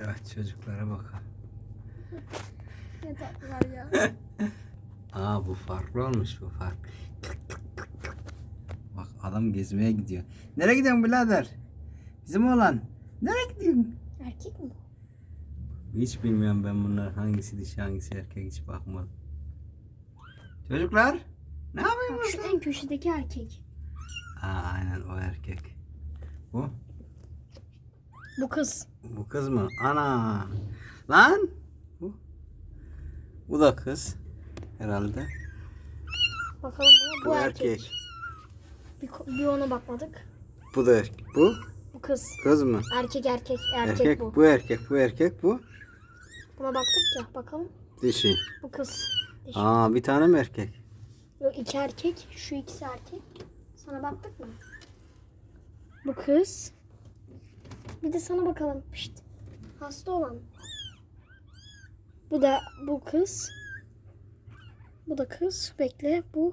Evet çocuklara bak. Ne tatlılar ya. Aa bu farklı olmuş bu farklı. Bak adam gezmeye gidiyor. Nereye gidiyorsun birader? Bizim oğlan. Nereye gidiyorsun? Erkek mi? Hiç bilmiyorum ben bunlar hangisi dişi hangisi erkek hiç bakmadım. Çocuklar ne yapıyorsunuz? şu en köşedeki erkek. Aa aynen o erkek. Bu? Bu kız. Bu kız mı? Ana. Lan. Bu. Bu da kız. Herhalde. Bakalım buna. Bu, Bu erkek. erkek. Bir, bir ona bakmadık. Bu da erkek. Bu Bu kız. kız mı? Erkek erkek. Erkek, Erkek. bu. Bu erkek. Bu erkek. Bu Buna baktık ya. Bakalım. dişi. Bu kız. Dişi. Aa bir tane mi erkek? Yok iki erkek. Şu ikisi erkek. Sana baktık mı? Bu kız. Bir de sana bakalım. Pişt. Hasta olan. Bu da bu kız. Bu da kız. Bekle. Bu